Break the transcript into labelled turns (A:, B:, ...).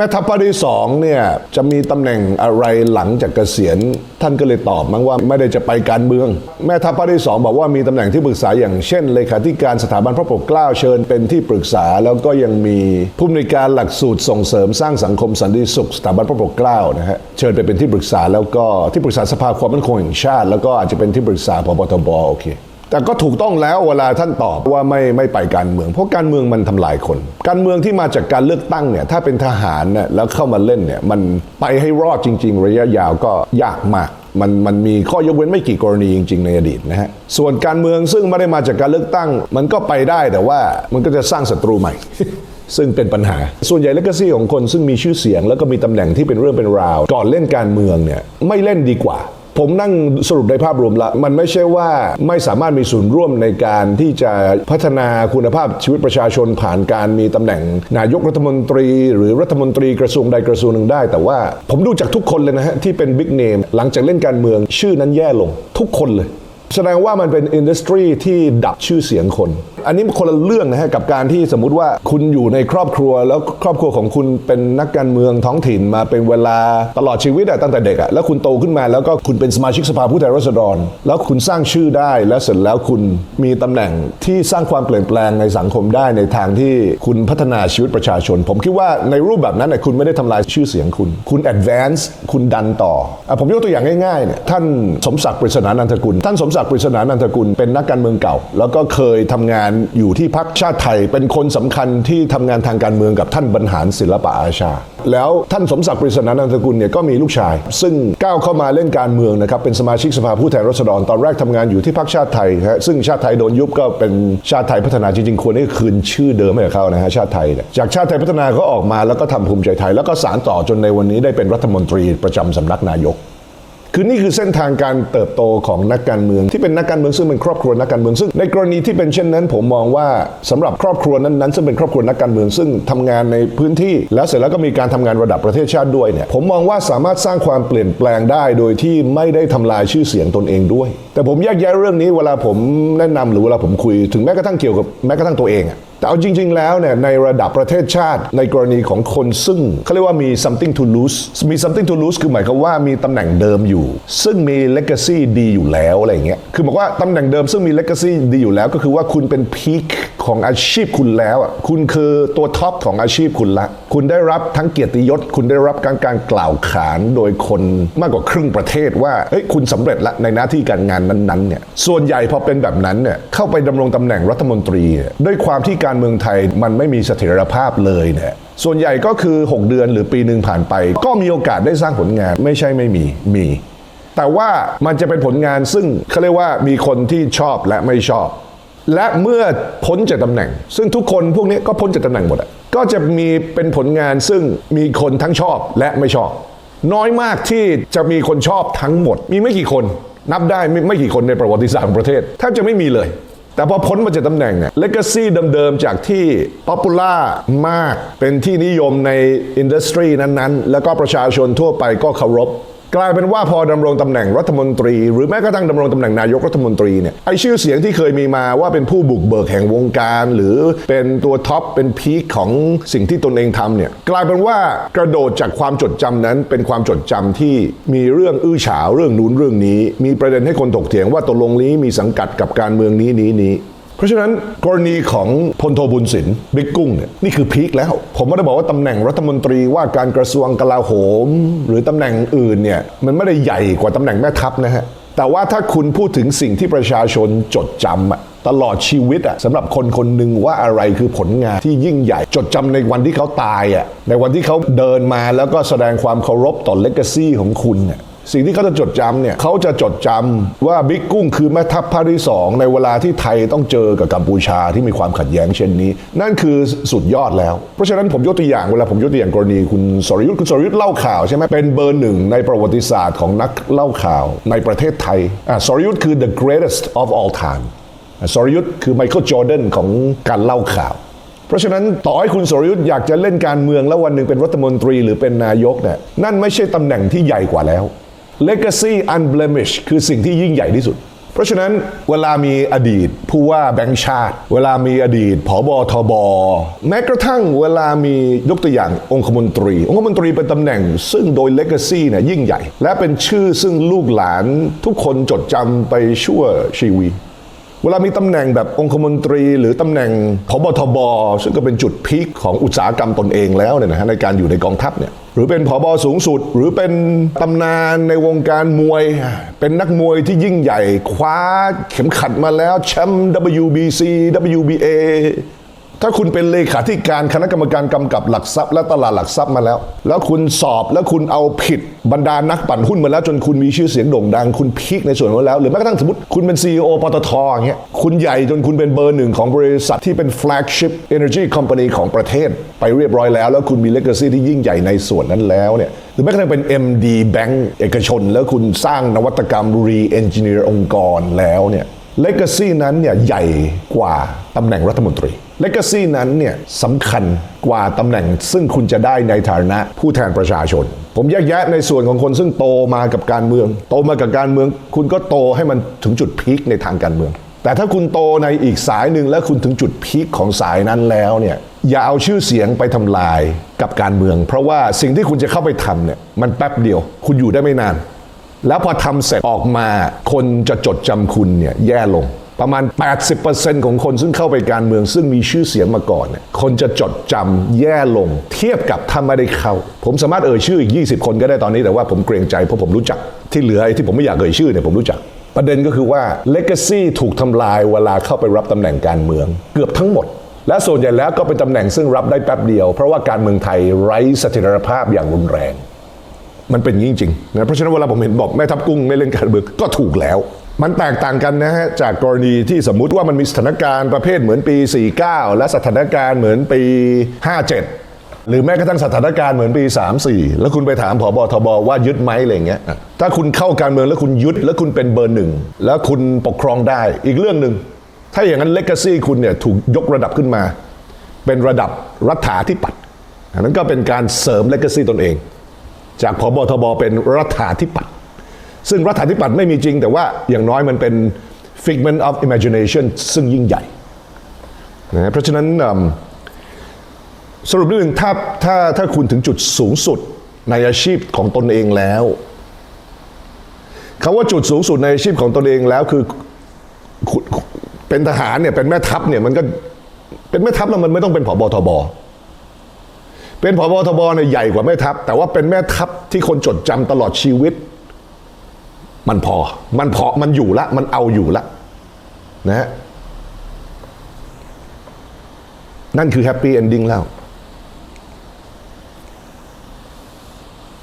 A: แม่ทัพภาคที่สองเนี่ยจะมีตำแหน่งอะไรหลังจากเกษียณท่านก็เลยตอบมั้งว่าไม่ได้จะไปการเมือง แม่ทัพภาคที่สองบอกว่ามีตำแหน่งที่ปรึกษาอย่างเช่นเลขาธิการสถาบันพระปกเกล้าเชิญเป็นที่ปรึกษา แล้วก็ยังมีผู้อำนวยการหลักสูตรส่งเสริมสร้างสังคมสันติสุขสถาบันพระปกเกล้านะฮะเชิญไปเป็นที่ปรึกษาแล้วก็ที่ปรึกษาสภาความมั่นคงแห่งชาติ แล้วก็อาจจะเป็นที่ปรึกษาพบทบโอเค แต่ก็ถูกต้องแล้วเวลาท่านตอบว่าไม่ไม่ไปการเมือง เพราะการเมืองมันทำลายคน การเมืองที่มาจากการเลือกตั้งเนี่ยถ้าเป็นทหารเนี่ยแล้วเข้ามาเล่นเนี่ยมันไปให้รอดจริง ๆ ระยะยาวก็ยากมากมันมันมีข้อยกเว้นไม่กี่กรณีจริง ๆ ในอดีตนะฮะ ส่วนการเมืองซึ่งไม่ได้มาจากการเลือกตั้ง มันก็ไปได้แต่ว่ามันก็จะสร้างศัตรูใหม่ ซึ่งเป็นปัญหา ส่วนใหญ่เลกซี่ของคนซึ่งมีชื่อเสียง แล้วก็มีตำแหน่งที่เป็นเรื่องเป็นราว ก่อนเล่นการเมืองเนี่ยไม่เล่นดีกว่า ผมนั่งสรุปในภาพรวมละ มันไม่ใช่ว่าไม่สามารถมีส่วนร่วมในการที่จะพัฒนาคุณภาพชีวิตประชาชนผ่านการมีตำแหน่ง นายกรัฐมนตรี หรือรัฐมนตรีกระทรวงใดกระทรวงหนึ่งได้ แต่ว่าผมดูจากทุกคนเลยนะฮะที่เป็นบิ๊กเนมหลังจากเล่นการเมืองชื่อนั้นแย่ลงทุกคนเลย แสดงว่ามันเป็นอินดัสทรีที่ดับชื่อเสียงคนอันนี้มันคนละเรื่องนะฮะกับการที่สมมุติว่าคุณอยู่ในครอบครัว แล้วครอบครัวของคุณเป็นนักการเมืองท้องถิ่นมาเป็นเวลาตลอดชีวิตอะตั้งแต่เด็กอะแล้วคุณโตขึ้นมาแล้วก็คุณเป็นสมาชิกสภาผู้แทนราษฎร แล้วคุณสร้างชื่อได้แล้วเสร็จแล้วคุณมีตำแหน่งที่สร้างความเปลี่ยนแปลงในสังคมได้ในทางที่คุณพัฒนาชีวิตประชาชน ผมคิดว่าในรูปแบบนั้นเนี่ยคุณไม่ได้ทำลายชื่อเสียงคุณ คุณ advance คุณดันต่ออผมยกตัวอย่างง่ายๆเนี่ยท่านสมศักดิ์ปริศนานันทกุล ท่านสมศักดิ์ปริศนานันทกุลเป็นนักการเมืองเก่า แล้วก็เคยทำงานอยู่ที่พรรคชาติไทย เป็นคนสำคัญที่ทำงานทางการเมืองกับท่านบรรหารศิลปะอาชา แล้วท่านสมศักดิ์ปริศนานันทกุลเนี่ยก็มีลูกชาย ซึ่งก้าวเข้ามาเล่นการเมืองนะครับเป็นสมาชิกสภาผู้แทนราษฎรตอนแรกทำงานอยู่ที่พรรคชาติไทยฮะซึ่งชาติไทยโดนยุบก็เป็นชาติไทยพัฒนาจริงๆควรให้คืนชื่อเดิมให้กับเขานะฮะชาติไทยจากชาติไทยพัฒนาก็ออกมาแล้วก็ทำภูมิใจไทย แล้วก็สารต่อจนในวันนี้ได้เป็นรัฐมนตรีประจำสำนักนายก คือนี่คือเส้นทางการเติบโตของนักการเมือง ที่เป็นนักการเมืองซึ่งเป็นครอบครัวนักการเมืองซึ่งในกรณีที่เป็นเช่นนั้น ผมมองว่าสำหรับครอบครัวนั้นๆซึ่งเป็นครอบครัวนักการเมืองซึ่งทำงานในพื้นที่ แล้วเสร็จแล้วก็มีการทำงานระดับประเทศชาติด้วยเนี่ยผมมองว่าสามารถสร้างความเปลี่ยนแปลงได้ โดยที่ไม่ได้ทำลายชื่อเสียงตนเองด้วย แต่ผมแยกแยะเรื่องนี้เวลาผมแนะนำหรือเวลาผมคุยถึงแม้กระทั่งเกี่ยวกับแม้กระทั่งตัวเองอะ แต่เอาจริง ๆ แล้วเนี่ยในระดับประเทศชาติ ในกรณีของคนซึ่งเขาเรียกว่ามี something to lose มี something to lose คือหมายความว่ามีตำแหน่งเดิมอยู่ ซึ่งมี legacy ดีอยู่แล้วอะไรอย่างเงี้ยคือบอกว่าตำแหน่งเดิมซึ่งมี legacy ดีอยู่แล้ว ก็คือว่าคุณเป็นพีคของอาชีพคุณแล้วอะคุณคือตัวท็อปของอาชีพคุณละคุณได้รับทั้งเกียรติยศ คุณได้รับการการกล่าวขานโดยคนมากกว่าครึ่งประเทศว่าเฮ้ยคุณสำเร็จละในหน้าที่การงานนั้นๆเนี่ยส่วนใหญ่พอเป็นแบบนั้นเนี่ยเข้าไปดำรงตำแหน่งรัฐมนตรี ด้วยความที่การเมืองไทยมันไม่มีเสถียรภาพเลยเนี่ยส่วนใหญ่ก็คือ 6 เดือนหรือปีหนึ่งผ่านไป ก็มีโอกาสได้สร้างผลงานไม่ใช่ไม่มีมี แต่ว่ามันจะเป็นผลงานซึ่งเขาเรียกว่ามีคนที่ชอบและไม่ชอบ และเมื่อพ้นจากตำแหน่ง ซึ่งทุกคนพวกนี้ก็พ้นจากตำแหน่งหมดอะก็จะมีเป็นผลงานซึ่งมีคนทั้งชอบและไม่ชอบ น้อยมากที่จะมีคนชอบทั้งหมด มีไม่กี่คน นับได้ไม่ไม่กี่คนในประวัติศาสตร์ของประเทศแทบจะไม่มีเลย แต่พอพ้นมาจากตำแหน่งเนี่ยเลก a ซี่เดิมๆจากที่ป๊อปปูล่ามากเป็นที่นิยมในอินดัสทรีนั้นๆ แล้วก็ประชาชนทั่วไปก็เคารพ กลายเป็นว่าพอดำรงตำแหน่งรัฐมนตรี หรือแม้กระทั่งดำรงตำแหน่งนายกรัฐมนตรีเนี่ยไอชื่อเสียงที่เคยมีมาว่าเป็นผู้บุกเบิกแห่งวงการ หรือเป็นตัวท็อปเป็นพีคของสิ่งที่ตนเองทำเนี่ยกลายเป็นว่ากระโดดจากความจดจำนั้น เป็นความจดจำที่มีเรื่องอื้อฉาวเรื่องนู้นเรื่องนี้ มีประเด็นให้คนถกเถียงว่าตกลงนี้มีสังกัดกับการเมืองนี้นี้นี้ เพราะฉะนั้นกรณีของพลโทบุญสินบิ๊กกุ้งเนี่ยนี่คือพีคแล้ว ผมไม่ได้บอกว่าตำแหน่งรัฐมนตรีว่าการกระทรวงกลาโหม หรือตำแหน่งอื่นเนี่ยมันไม่ได้ใหญ่กว่าตำแหน่งแม่ทัพนะฮะแต่ว่าถ้าคุณพูดถึงสิ่งที่ประชาชนจดจำอะตลอดชีวิตอะสำหรับคนคนหนึ่งว่าอะไรคือผลงานที่ยิ่งใหญ่ จดจำในวันที่เขาตายอะในวันที่เขาเดินมาแล้วก็แสดงความเคารพต่อเลก a ซี่ของคุณเนี่ย สิ่งที่เขาจะจดจำเนี่ยเขาจะจดจำว่าบิ๊กกุ้งคือแม่ทัพภาคที่สองในเวลาที่ไทยต้องเจอกับกัมพูชาที่มีความขัดแย้งเช่นนี้ นั่นคือสุดยอดแล้ว เพราะฉะนั้นผมยกตัวอย่างเวลาผมยกตัวอย่างกรณีคุณสรยุทธ์คุณสรยุทธ์เล่าข่าวใช่ไหมเป็นเบอร์หนึ่งในประวัติศาสตร์ของนักเล่าข่าวในประเทศไทยอะสรยุทธ์คือ the greatest of all time สรยุทธ์คือไมเคิลจอร์แดนของการเล่าข่าว เพราะฉะนั้นต่อให้คุณสรยุทธ์อยากจะเล่นการเมืองแล้ววันหนึ่งเป็นรัฐมนตรีหรือเป็นนายกเนี่ยนั่นไม่ใช่ตำแหน่งที่ใหญ่กว่าแล้ว Legacy unblemished คือสิ่งที่ยิ่งใหญ่ที่สุด เพราะฉะนั้นเวลามีอดีตผู้ว่าแบงค์ชาติ เวลามีอดีตผอบอทบแม้กระทั่งเวลามียกตัวอย่างองคมนตรี องคมนตรีเป็นตำแหน่ง ซึ่งโดยเลก a ซีเนี่ยยิ่งใหญ่ และเป็นชื่อซึ่งลูกหลานทุกคนจดจำไปชั่วชีวิตเวลามีตำแหน่งแบบองคมนตรีหรือตำแหน่งพบทบซึ่งก็เป็นจุดพีคของอุตสาหกรรมตนเองแล้วเนี่ยนะฮะในการอยู่ในกองทัพเนี่ย หรือเป็นผบสูงสุด หรือเป็นตำนานในวงการมวย เป็นนักมวยที่ยิ่งใหญ่ คว้าเข็มขัดมาแล้วแชมป์ WBC WBA ถ้าคุณเป็นเลขาธิการคณะกรรมการกำกับหลักทรัพย์และตลาดหลักทรัพย์มาแล้ว แล้วคุณสอบแล้วคุณเอาผิดบรรดานักปั่นหุ้นมาแล้วจนคุณมีชื่อเสียงโด่งดัง คุณพีคในส่วนนั้นแล้ว หรือแม้กระทั่งสมมติคุณเป็น CEO ปตทอย่างเงี้ยคุณใหญ่จนคุณเป็นเบอร์หนึ่งของบริษัทที่เป็น flagship energy company ของประเทศ ไปเรียบร้อยแล้ว แล้วคุณมี legacy ที่ยิ่งใหญ่ในส่วนนั้นแล้วเนี่ยหรือแม้กระทั่งเป็น MD Bank เอกชน แล้วคุณสร้างนวัตกรรม re-engineer องค์กรแล้วเนี่ย legacy นั้นเนี่ยใหญ่กว่าตำแหน่งรัฐมนตรี legacy นั้นเนี่ยสำคัญกว่าตำแหน่งซึ่งคุณจะได้ในฐานะผู้แทนประชาชน ผมแยกแยะในส่วนของคนซึ่งโตมากับการเมือง โตมากับการเมือง คุณก็โตให้มันถึงจุดพีคในทางการเมือง แต่ถ้าคุณโตในอีกสายหนึ่งแล้วคุณถึงจุดพีคของสายนั้นแล้วเนี่ยอย่าเอาชื่อเสียงไปทำลายกับการเมือง เพราะว่าสิ่งที่คุณจะเข้าไปทำเนี่ยมันแป๊บเดียว คุณอยู่ได้ไม่นาน แล้วพอทำเสร็จออกมา คนจะจดจำคุณเนี่ยแย่ลง ประมาณ 80%ของคนซึ่งเข้าไปการเมือง ซึ่งมีชื่อเสียงมาก่อนเนี่ยคนจะจดจำแย่ลง เทียบกับถ้าไม่ได้เข้า ผมสามารถเอ่ยชื่ออีก 20 คนก็ได้ตอนนี้แต่ว่าผมเกรงใจเพราะผมรู้จัก ที่เหลือไอ้ที่ผมไม่อยากเอ่ยชื่อเนี่ยผมรู้จักประเด็นก็คือว่า Legacy ถูกทำลายเวลาเข้าไปรับตำแหน่งการเมือง เกือบทั้งหมด และส่วนใหญ่แล้วก็เป็นตำแหน่งซึ่งรับได้แป๊บเดียว เพราะว่าการเมืองไทยไร้เสถียรภาพอย่างรุนแรง มันเป็นจริงๆนะเพราะฉะนั้นเวลาผมเห็นบอกแม่ทัพกุ้งไม่เล่นการเมืองก็ถูกแล้ว มันแตกต่างกันนะฮะจากกรณีที่สมมุติว่ามันมีสถานการณ์ประเภทเหมือนปี 49 และสถานการณ์เหมือนปี 57 หรือแม้กระทั่งสถานการณ์เหมือนปี 34 แล้วคุณไปถามผบทบว่ายึดไหมอะไรเงี้ยถ้าคุณเข้าการเมืองแล้วคุณยึดแล้วคุณเป็นเบอร์หนึ่งแล้วคุณปกครองได้อีกเรื่องหนึ่งถ้าอย่างนั้นเลก a ซี่คุณเนี่ยถูกยกระดับขึ้นมา เป็นระดับรัฐาธิปัตย์อันนั้นก็เป็นการเสริมเลก a ซี่ตนเอง จากพบทบเป็นรัฐาธิปัตย์ ซึ่งรัฐาธิปัตย์ไม่มีจริง แต่ว่าอย่างน้อยมันเป็น figment of imagination ซึ่งยิ่งใหญ่นะเพราะฉะนั้นสรุปนิดหนึ่งถ้าถ้าถ้าคุณถึงจุดสูงสุดในอาชีพของตนเองแล้วคำว่าจุดสูงสุดในอาชีพของตนเองแล้วคือเป็นทหารเนี่ยเป็นแม่ทัพเนี่ยมันก็เป็นแม่ทัพแล้วมันไม่ต้องเป็นผบทบเป็นผบทบเนี่ยใหญ่กว่าแม่ทัพ แต่ว่าเป็นแม่ทัพที่คนจดจำตลอดชีวิต มันพอ มันพอ มันอยู่ละ มันเอาอยู่ละ นะฮะ นั่นคือแฮปปี้เอนดิ้งแล้ว